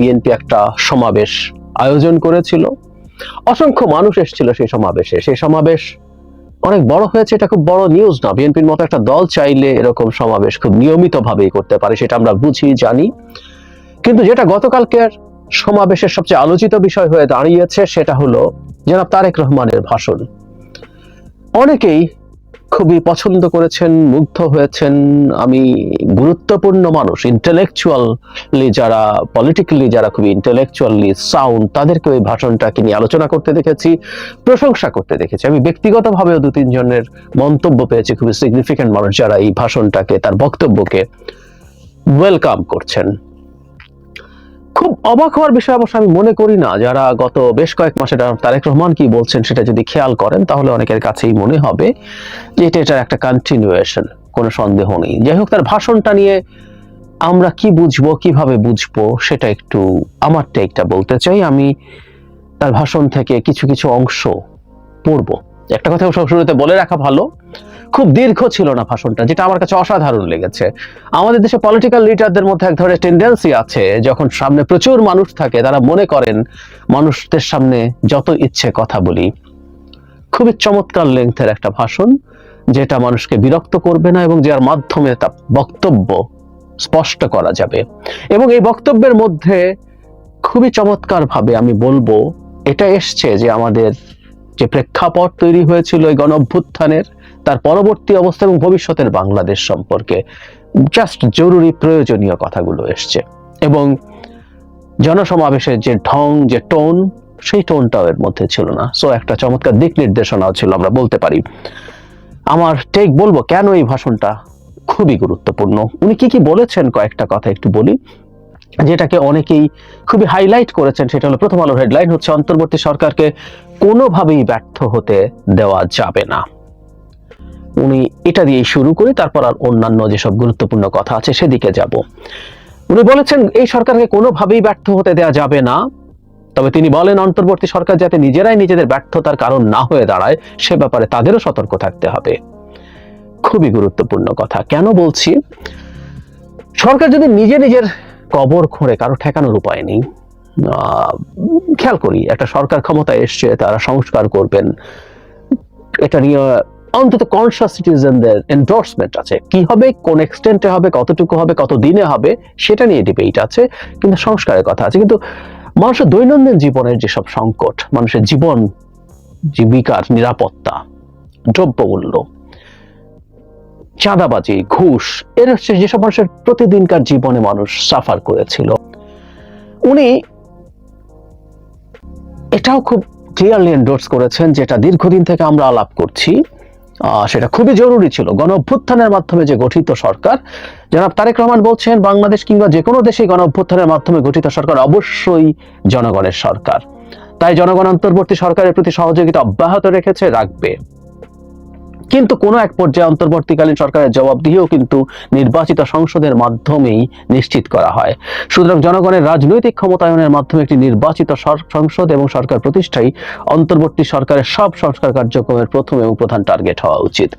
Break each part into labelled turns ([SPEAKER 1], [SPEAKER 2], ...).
[SPEAKER 1] BNP একটা সমাবেশ আয়োজন করেছিল। অসংখ্য মানুষ এসেছিল সেই সমাবেশে। সেই সমাবেশ অনেক বড় হয়েছে, এটা খুব বড় নিউজ না। বিএনপির মতো একটা দল চাইলে এরকম সমাবেশ খুব নিয়মিতভাবেই করতে পারে, সেটা আমরা বুঝি, জানি। কিন্তু যেটা গতকালকের সমাবেশের সবচেয়ে আলোচিত বিষয় হয়ে দাঁড়িয়েছে, সেটা হলো জনাব তারেক রহমানের ভাষণ। অনেকেই খুবই পছন্দ করেছেন, মুগ্ধ হয়েছেন। আমি গুরুত্বপূর্ণ মানুষ ইন্টেলেকচুয়ালি যারা পলিটিক্যালি যারা খুবই ইন্টেলেকচুয়ালি সাউন্ড তাদেরকে ওই ভাষণটাকে নিয়ে আলোচনা করতে দেখেছি, প্রশংসা করতে দেখেছি। আমি ব্যক্তিগতভাবেও দু তিনজনের মন্তব্য পেয়েছি, খুবই সিগনিফিক্যান্ট মানুষ যারা এই ভাষণটাকে, তার বক্তব্যকে ওয়েলকাম করছেন। খুব অবাক হওয়ার বিষয় অবশ্য আমি মনে করি না। যারা গত বেশ কয়েক মাসে তারেক রহমান কি বলছেন সেটা যদি খেয়াল করেন, তাহলে অনেকের কাছেই মনে হবে যে এটা এটার একটা কন্টিনিউয়েশন কোনো সন্দেহ নেই। যাই হোক, তার ভাষণটা নিয়ে আমরা কি বুঝব, কীভাবে বুঝব, সেটা একটু আমার টেকটা বলতে চাই। আমি তার ভাষণ থেকে কিছু কিছু অংশ পড়ব। একটা কথা সব শুরুতে বলে রাখা ভালো। খুব দীর্ঘ ছিল না ভাষণটা, যেটা আমার কাছে অসাধারণ লেগেছে। আমাদের দেশে পলিটিক্যাল লিডারদের মধ্যে এক ধরনের টেন্ডেন্সি আছে, যখন সামনে প্রচুর মানুষ থাকে, তারা মনে করেন মানুষদের সামনে যত ইচ্ছে কথা বলি। খুবই চমৎকার লেংথের একটা ভাষণ, যেটা মানুষকে বিরক্ত করবে না এবং যার মাধ্যমে তা বক্তব্য স্পষ্ট করা যাবে। এবং এই বক্তব্যের মধ্যে খুবই চমৎকার ভাবে আমি বলব, এটা এসছে যে আমাদের যে প্রেক্ষাপট তৈরি হয়েছিল এই গণ অভ্যুত্থানের তার পরবর্তী অবস্থা এবং ভবিষ্যতের বাংলাদেশ সম্পর্কে জাস্ট জরুরি প্রয়োজনীয় কথাগুলো এসছে। এবং জনসমাবেশের যে ঢং, যে টোন, সেই টোনটাও এর মধ্যে ছিল না। সো একটা চমৎকার দিক নির্দেশনাও ছিল, আমরা বলতে পারি। আমার টেক বলব কেন এই ভাষণটা খুবই গুরুত্বপূর্ণ। উনি কি কি বলেছেন কয়েকটা কথা একটু বলি। যেটাকে অনেকেই খুবই হাইলাইট করেছেন, সেটা হলো প্রথম আলোর হেডলাইন হচ্ছে, অন্তর্বর্তী সরকারকে কোনোভাবেই ব্যর্থ হতে দেওয়া যাবে না। উনি এটা দিয়ে শুরু করি তারপর আর অন্যান্য যেসব গুরুত্বপূর্ণ কথা আছে সেদিকে যাব। উনি বলেছেন, এই সরকারকে কোনোভাবেই ব্যর্থ হতে দেওয়া যাবে না। তবে তিনি বলেন, অন্তর্বর্তী সরকার যাতে নিজেরাই নিজেদের ব্যর্থতার কারণ না হয়ে দাঁড়ায়, সে ব্যাপারে তাদেরও সতর্ক থাকতে হবে। খুবই গুরুত্বপূর্ণ কথা। কেন বলছি? সরকার যদি নিজে নিজের কবর খোঁড়ে, কারও ঠেকানোর উপায় নেই। খেয়াল করি, একটা সরকার ক্ষমতায় এসছে, তারা সংস্কার করবেন। এটা নিয়ে অন্তত কনসাস সিটিজেনদের এন্ডোর্সমেন্ট আছে। কি হবে, কোন এক্সটেন্টে হবে, কতটুকু হবে, কত দিনে হবে, সেটা নিয়ে ডিবেট আছে, কিন্তু সংস্কারের কথা আছে। কিন্তু মানুষের দৈনন্দিন জীবনের যেসব সংকট, মানুষের জীবন, জীবিকার নিরাপত্তা, দ্রব্যমূল্য, চাঁদাবাজি, ঘুষ, এর হচ্ছে যেসব মানুষের প্রতিদিনকার জীবনে মানুষ সাফার করেছিল। উনি এটাও খুব ক্লিয়ারলি এন্ডোর্স করেছেন, যেটা দীর্ঘদিন থেকে আমরা আলাপ করছি সেটা খুবই জরুরি ছিল। গণ অভ্যুত্থানের মাধ্যমে যে গঠিত সরকার, জনাব তারেক রহমান বলছেন, বাংলাদেশ কিংবা যে কোনো দেশে গণ অভ্যুত্থানের মাধ্যমে গঠিত সরকার অবশ্যই জনগণের সরকার। তাই জনগণ অন্তর্বর্তী সরকারের প্রতি সহযোগিতা অব্যাহত রেখেছে, রাখবে। কিন্তু কোনো এক পর্যায়ে অন্তর্বর্তীকালীন সরকারের জবাবদিহিও কিন্তু নির্বাচিত সংসদের মাধ্যমেই নিশ্চিত করা হয়। সুতরাং জনগণের রাজনৈতিক ক্ষমতায়নের মাধ্যমে একটি নির্বাচিত সংসদ এবং সরকার প্রতিষ্ঠাই অন্তর্বর্তী সরকারের সব সংস্কার কার্যক্রমের প্রথম এবং প্রধান টার্গেট হওয়া উচিত।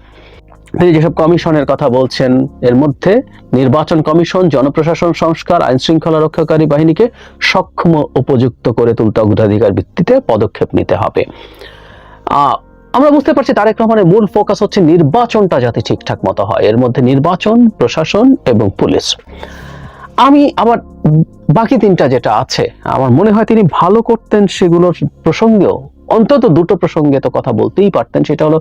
[SPEAKER 1] তিনি যেসব কমিশনের কথা বলছেন, এর মধ্যে নির্বাচন কমিশন, জনপ্রশাসন, সংস্কার, আইন শৃঙ্খলা রক্ষাকারী বাহিনীকে সক্ষম উপযুক্ত করে তুলতে অগ্রাধিকার ভিত্তিতে পদক্ষেপ নিতে হবে। আমরা বুঝতে পারছি তারেক রহমানের মূল ফোকাস হচ্ছে নির্বাচনটা যাতে ঠিকঠাক মতো হয়। এর মধ্যে নির্বাচন, প্রশাসন এবং পুলিশ। আমি আবার বাকি তিনটা যেটা আছে, আমার মনে হয় তিনি ভালো করতেন সেগুলোর প্রসঙ্গেও। অন্তত দুটো প্রসঙ্গে তো কথা বলতেই পারতেন। সেটা হলো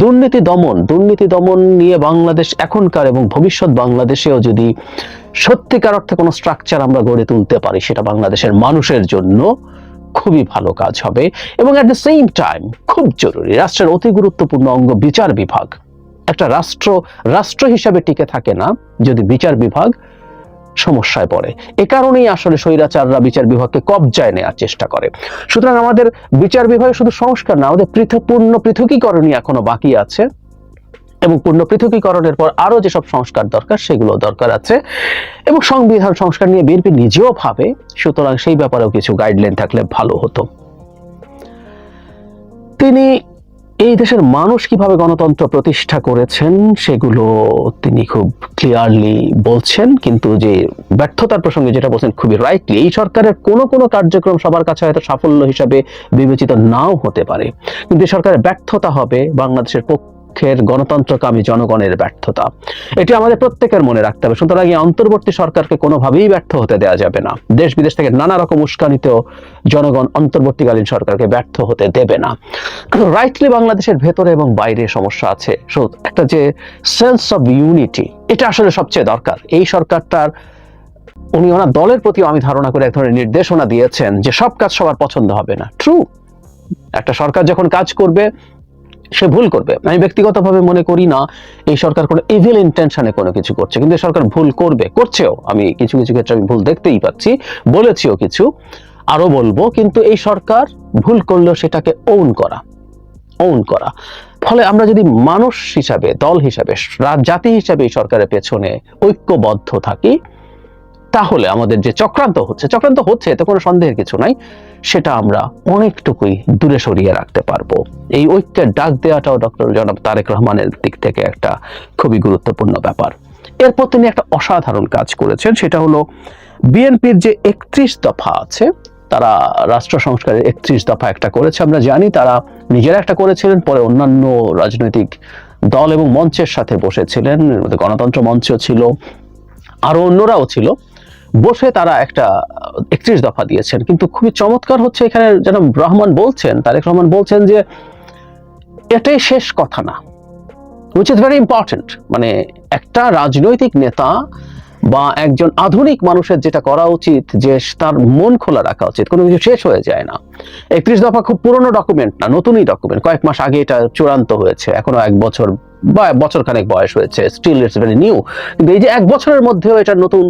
[SPEAKER 1] দুর্নীতি দমন। দুর্নীতি দমন নিয়ে বাংলাদেশ এখনকার এবং ভবিষ্যৎ বাংলাদেশেও যদি সত্যিকার অর্থে কোনো স্ট্রাকচার আমরা গড়ে তুলতে পারি, সেটা বাংলাদেশের মানুষের জন্য খুবই ভালো কাজ হবে এবং অ্যাট দ্য সেম টাইম খুব জরুরি, রাষ্ট্রের অতি গুরুত্বপূর্ণ অঙ্গ বিচার বিভাগ। একটা রাষ্ট্র রাষ্ট্র হিসাবে টিকে থাকে না যদি বিচার বিভাগ সমস্যায় পড়ে। এ কারণেই আসলে স্বৈরাচাররা বিচার বিভাগকে কবজায় নেওয়ার চেষ্টা করে। সুতরাং আমাদের বিচার বিভাগে শুধু সংস্কার না, আমাদের পৃথক পূর্ণ পৃথকীকরণই এখনও বাকি আছে। এবং পূর্ণ পৃথকীকরণের পর আরও যেসব সংস্কার দরকার সেগুলো দরকার আছে। এবং সংবিধান সংস্কার নিয়ে বিএনপি নিজেও ভাবে, সুতরাং সেই ব্যাপারেও কিছু গাইডলাইন থাকলে ভালো হতো। তিনি এই দেশের মানুষ কীভাবে গণতন্ত্র প্রতিষ্ঠা করেছেন, সেগুলো তিনি খুব ক্লিয়ারলি বলছেন, কিন্তু যে ব্যর্থতার প্রসঙ্গে যেটা বলছেন খুবই রাইটলি এই সরকারের কোনো কোনো কার্যক্রম সবার কাছে হয়তো সাফল্য হিসাবে বিবেচিত নাও হতে পারে। কিন্তু সরকারের ব্যর্থতা হবে, বাংলাদেশের পক্ষের গণতন্ত্রকামী জনগণের ব্যর্থতা। এটি আমাদের প্রত্যেকের মনে রাখতে হবে। সুতরাং এই অন্তর্বর্তী সরকারকে কোনোভাবেই ব্যর্থ হতে দেওয়া যাবে না। দেশ বিদেশ থেকে নানা রকম উস্কানিত জনগণ অন্তর্বর্তীকালীন সরকারকে ব্যর্থ হতে দেবে না। রাইটলি বাংলাদেশের ভেতরে এবং বাইরে সমস্যা আছে। একটা যে সেন্স অফ ইউনিটি এটা আসলে সবচেয়ে দরকার। এই সরকারটার, উনি ওনার দলের প্রতি আমি ধারণা করে এক ধরনের নির্দেশনা দিয়েছেন যে সব কাজ সবার পছন্দ হবে না। ট্রু একটা সরকার যখন কাজ করবে সে ভুল করবে। আমি ব্যক্তিগতভাবে মনে করি না এই সরকার কোনো ইভিল ইন্টেনশনে কোনো কিছু করছে। কিন্তু সরকার ভুল করবে, করছেও। আমি কিছু কিছু ক্ষেত্রে আমি ভুল দেখতেই পাচ্ছি, বলেছিও কিছু আরও বলব। কিন্তু এই সরকার ভুল করলেও সেটাকে ওন করা ওন করা। ফলে আমরা যদি মানুষ হিসাবে, দল হিসাবে জাতি হিসাবে এই সরকারের পেছনে ঐক্যবদ্ধ থাকি তাহলে আমাদের যে চক্রান্ত হচ্ছে চক্রান্ত হচ্ছে এতে কোনো সন্দেহের কিছু নাই, সেটা আমরা অনেকটুকুই দূরে সরিয়ে রাখতে পারব। এই ঐক্যের ডাক দেওয়াটাও ডক্টর জনাব তারেক রহমানের দিক থেকে একটা খুবই গুরুত্বপূর্ণ ব্যাপার। এরপর তিনি একটা অসাধারণ কাজ করেছেন, সেটা হলো বিএনপির যে একত্রিশ দফা আছে, তারা রাষ্ট্র সংস্কারের একত্রিশ দফা একটা করেছে, আমরা জানি তারা নিজেরা একটা করেছিলেন, পরে অন্যান্য রাজনৈতিক দল এবং মঞ্চের সাথে বসেছিলেন গণতন্ত্র মঞ্চ ছিল, আরও অন্যরাও ছিল। বসে তারা একটা একত্রিশ দফা দিয়েছেন। কিন্তু খুবই চমৎকার হচ্ছে এখানে যেন রহমান বলছেন, তারেক রহমান বলছেন যে, এটাই শেষ কথা না। উইচ ইজ ভেরি ইম্পর্টেন্ট মানে একটা রাজনৈতিক নেতা বা একজন আধুনিক মানুষের যেটা করা উচিত, যে তার মন খোলা রাখা উচিত, কোনো কিছু শেষ হয়ে যায় না। একত্রিশ দফা খুব পুরনো ডকুমেন্ট না, নতুনই ডকুমেন্ট কয়েক মাস আগে এটা চূড়ান্ত হয়েছে, এখনও এক বছর বা বছর খানেক বয়স হয়েছে স্টিল ইটস ভেরি নিউ কিন্তু এই যে এক বছরের মধ্যেও এটা নতুন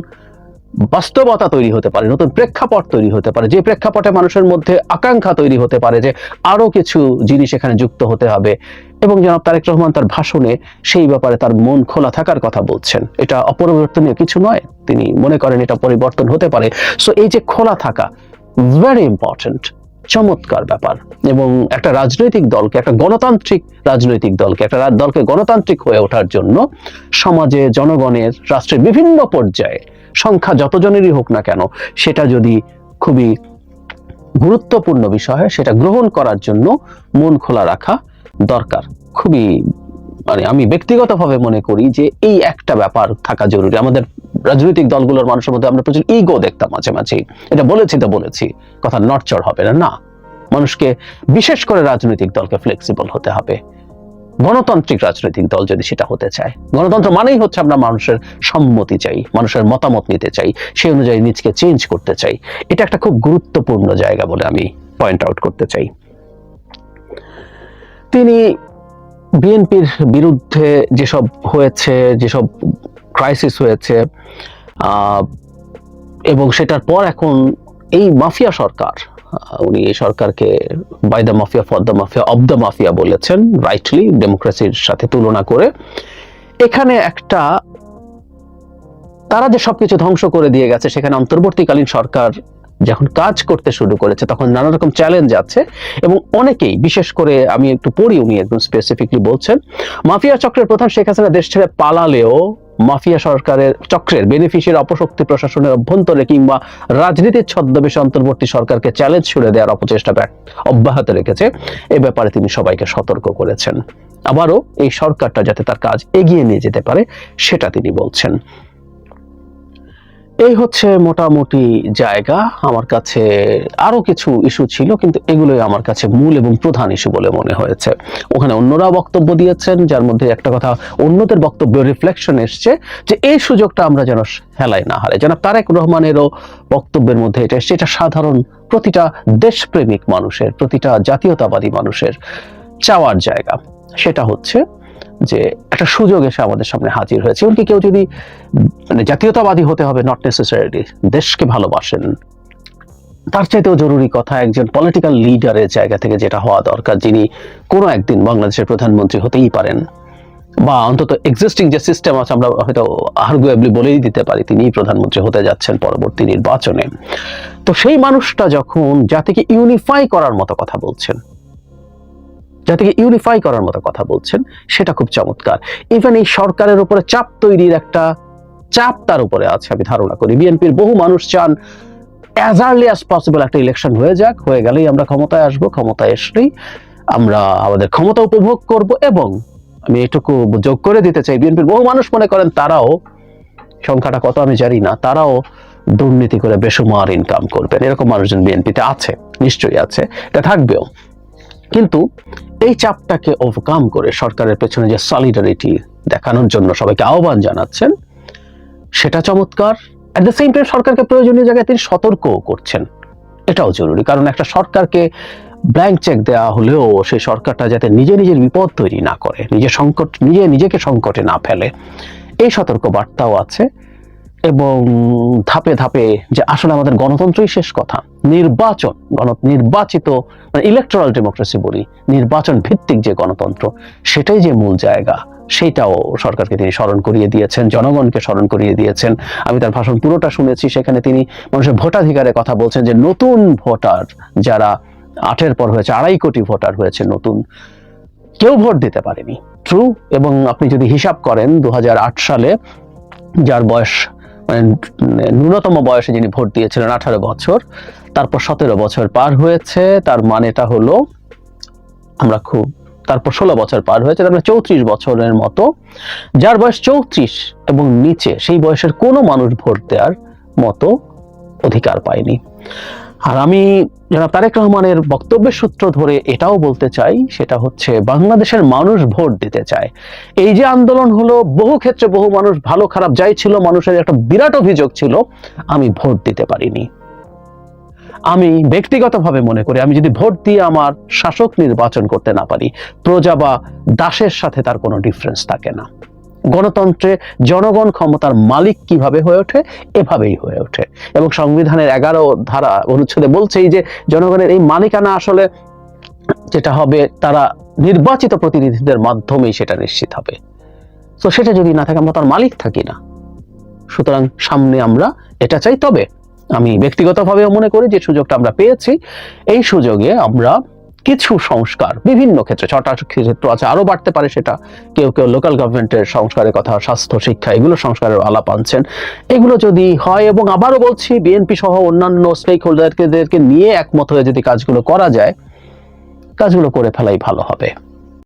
[SPEAKER 1] বাস্তবতা তৈরি হতে পারে, নতুন প্রেক্ষাপট তৈরি হতে পারে, যে প্রেক্ষাপটে মানুষের মধ্যে আকাঙ্ক্ষা তৈরি হতে পারে যে আরও কিছু জিনিস এখানে যুক্ত হতে হবে। এবং জনাব তারেক রহমান তার ভাষণে সেই ব্যাপারে তার মন খোলা থাকার কথা বলছেন। এটা অপরিবর্তনীয় কিছু নয়, তিনি মনে করেন এটা পরিবর্তন হতে পারে। সো এই যে খোলা থাকা ভেরি ইম্পর্টেন্ট চমৎকার ব্যাপার। এবং একটা রাজনৈতিক দলকে, একটা গণতান্ত্রিক রাজনৈতিক দলকে, একটা দলকে গণতান্ত্রিক হয়ে ওঠার জন্য সমাজে, জনগণের, রাষ্ট্রের বিভিন্ন পর্যায়ে সংখ্যা যতজনেরই হোক না কেন, সেটা যদি খুবই গুরুত্বপূর্ণ বিষয় সেটা গ্রহণ করার জন্য মন খোলা রাখা দরকার। খুবই মানে আমি ব্যক্তিগতভাবে মনে করি যে এই একটা ব্যাপার থাকা জরুরি। আমাদের রাজনৈতিক দলগুলোর মানুষের মধ্যে আমরা প্রচুর ইগো দেখতাম মাঝে মাঝে এটা বলেছি তো বলেছি, কথা নটচড় হবে না। না, মানুষকে বিশেষ করে রাজনৈতিক দলকে ফ্লেক্সিবল হতে হবে। গণতান্ত্রিক রাজনৈতিক দল যদি সেটা হতে চায়। গণতন্ত্র মানেই হচ্ছে আমরা মানুষের সম্মতি চাই, মানুষের মতামত নিতে চাই, সেই অনুযায়ী নিজকে চেঞ্জ করতে চাই। এটা একটা খুব গুরুত্বপূর্ণ জায়গা বলে আমি পয়েন্ট আউট করতে চাই। তিনি বিএনপির বিরুদ্ধে যেসব হয়েছে, যেসব ক্রাইসিস হয়েছে এবং সেটার পর এখন এই মাফিয়া সরকার উনি এই সরকারকে by the mafia for the mafia of the mafia বলেছেন রাইটলি ডেমোক্রেসির সাথে তুলনা করে। এখানে একটা, তারা যে সবকিছু ধ্বংস করে দিয়ে গেছে, সেখানে অন্তর্বর্তীকালীন সরকার যখন কাজ করতে শুরু করেছে, তখন নানা রকম চ্যালেঞ্জ আছে। এবং অনেকেই, বিশেষ করে আমি একটু পড়ি, উনি একদম স্পেসিফিকলি বলছেন, মাফিয়া চক্রের প্রধান শেখ হাসিনা দেশ ছেড়ে পালালেও মাফিয়া সরকারের চক্রের বেনিফিশিয়ার অপশক্তি প্রশাসনের অভ্যন্তরে কিংবা রাজনীতির ছদ্মবেশে অন্তর্বর্তী সরকারকে চ্যালেঞ্জ ছুড়ে দেওয়ার অপচেষ্টা অব্যাহত রেখেছে। এ ব্যাপারে তিনি সবাইকে সতর্ক করেছেন। আবারও এই সরকারটা যাতে তার কাজ এগিয়ে নিয়ে যেতে পারে, সেটা তিনি বলছেন। এই হচ্ছে মোটামুটি জায়গা। আমার কাছে আরও কিছু ইস্যু ছিল, কিন্তু এগুলোই আমার কাছে মূল এবং প্রধান ইস্যু বলে মনে হয়েছে। ওখানে অন্যরা বক্তব্য দিয়েছেন, যার মধ্যে একটা কথা অন্যদের বক্তব্য রিফ্লেকশন এসছে যে এই সুযোগটা আমরা যেন হেলাই না হারে যেন তারেক রহমানেরও বক্তব্যের মধ্যে এটা এসছে, এটা সাধারণ প্রতিটা দেশপ্রেমিক মানুষের, প্রতিটা জাতীয়তাবাদী মানুষের চাওয়ার জায়গা। সেটা হচ্ছে যে একটা সুযোগ এসে আমাদের সামনে হাজির হয়েছে। এমনকি কেউ যদি মানে জাতীয়তাবাদী হতে হবে নট নেসেসারিলি দেশকে ভালোবাসেন, তার চাইতেও জরুরি কথা একজন পলিটিক্যাল লিডারের জায়গা থেকে যেটা হওয়া দরকার, যিনি কোনো একদিন বাংলাদেশের প্রধানমন্ত্রী হতেই পারেন। বা অন্তত এক্সিস্টিং যে সিস্টেম আছে, আমরা হয়তো আর্গুয়েবলি বলেই দিতে পারি, তিনিই প্রধানমন্ত্রী হতে যাচ্ছেন পরবর্তী নির্বাচনে। তো সেই মানুষটা যখন জাতিকে ইউনিফাই করার মতো কথা বলছেন যা থেকে ইউনিফাই করার মতো কথা বলছেন, সেটা খুব চমৎকার। ইভেন এই সরকারের উপরে চাপ তৈরির একটা চাপ তার উপরে আছে, আমি ধারণা করি। বিএনপির বহু মানুষ চান অ্যাজ আর্লি অ্যাজ পসিবল একটা ইলেকশন হয়ে যাক, হয়ে গেলেই আমরা ক্ষমতায় আসব, ক্ষমতায় আসলেই আমরা আমাদের ক্ষমতা উপভোগ করব এবং আমি এটুকু যোগ করে দিতে চাই, বিএনপির বহু মানুষ মনে করেন তারাও, সংখ্যাটা কত আমি জানি না, তারাও দুর্নীতি করে বেসুমার ইনকাম করবেন। এরকম মানুষজন বিএনপিতে আছে, নিশ্চয়ই আছে, এটা থাকবেও। কিন্তু এই চাপটাকে ওভারকাম করে সরকারের পেছনে যে সলিডারিটি দেখানোর জন্য সবাইকে আহ্বান জানাচ্ছেন, সেটা চমৎকার। অ্যাট দ্য সেম টাইম সরকারকে প্রয়োজনীয় জায়গায় তিনি সতর্কও করছেন। এটাও জরুরি, কারণ একটা সরকারকে ব্ল্যাঙ্ক চেক দেওয়া হলেও সেই সরকারটা যাতে নিজে নিজের বিপদ তৈরি না করে, নিজে সংকট, নিজে নিজেকে সংকটে না ফেলে। এই সতর্ক বার্তাও আছে। এবং ধাপে ধাপে যে আসলে আমাদের গণতন্ত্রই শেষ কথা। নির্বাচন গণ নির্বাচিত মানে ইলেকট্রাল ডেমোক্রেসি বলি, নির্বাচন ভিত্তিক যে গণতন্ত্র, সেটাই যে মূল জায়গা সেইটাও সরকারকে তিনি স্মরণ করিয়ে দিয়েছেন, জনগণকে স্মরণ করিয়ে দিয়েছেন। আমি তার ভাষণ পুরোটা শুনেছি, সেখানে তিনি মানুষের ভোটাধিকারের কথা বলছেন যে নতুন ভোটার যারা আটের পর হয়েছে, আড়াই কোটি ভোটার হয়েছে নতুন, কেউ ভোট দিতে পারেনি। ট্রু এবং আপনি যদি হিসাব করেন দু হাজার আট সালে যার বয়স ন্যূনতম বয়সে যিনি ভোট দিয়েছিলেন, আঠারো বছর, তারপর সতেরো বছর পার হয়েছে, তার মানেটা হলো, আমরা খুব, তারপর ষোলো বছর পার হয়েছে তার মানে চৌত্রিশ বছরের মতো। যার বয়স চৌত্রিশ এবং নিচে, সেই বয়সের কোনো মানুষ ভোট দেওয়ার মতো অধিকার পায়নি। আর আমি জনাব তারেক রহমানের বক্তব্যের সূত্র ধরে এটাও বলতে চাই, সেটা হচ্ছে বাংলাদেশের মানুষ ভোট দিতে চায়। এই যে আন্দোলন হলো, বহু ক্ষেত্রে বহু মানুষ ভালো খারাপ যাই ছিল, মানুষের একটা বিরাট অভিযোগ ছিল, আমি ভোট দিতে পারিনি। আমি ব্যক্তিগতভাবে মনে করি, আমি যদি ভোট দিয়ে আমার শাসক নির্বাচন করতে না পারি, প্রজা বা দাসের সাথে তার কোনো ডিফারেন্স থাকে না। গণতন্ত্রে জনগণ ক্ষমতার মালিক কীভাবে হয়ে ওঠে? এভাবেই হয়ে ওঠে। এবং সংবিধানের এগারো ধারা অনুচ্ছেদে বলছেই যে জনগণের এই মালিকানা আসলে যেটা হবে, তারা নির্বাচিত প্রতিনিধিদের মাধ্যমেই সেটা নিশ্চিত হবে। তো সেটা যদি না থাকে, আমরা তার মালিক থাকি না। সুতরাং সামনে আমরা এটা চাই। তবে আমি ব্যক্তিগতভাবেও মনে করি যে সুযোগটা আমরা পেয়েছি। এই সুযোগে আমরা কিছু সংস্কার বিভিন্ন ক্ষেত্রে ছটা ক্ষেত্র আছে, আরও বাড়তে পারে সেটা। কেউ কেউ লোকাল গভর্নমেন্টের সংস্কারের কথা, স্বাস্থ্য, শিক্ষা, এগুলো সংস্কারের আলাপ আনছেন। এগুলো যদি হয় এবং আবারও বলছি বিএনপি সহ অন্যান্য স্টেক হোল্ডারকে নিয়ে একমত হয়ে যদি কাজগুলো করা যায়, কাজগুলো করে ফেলাই ভালো হবে।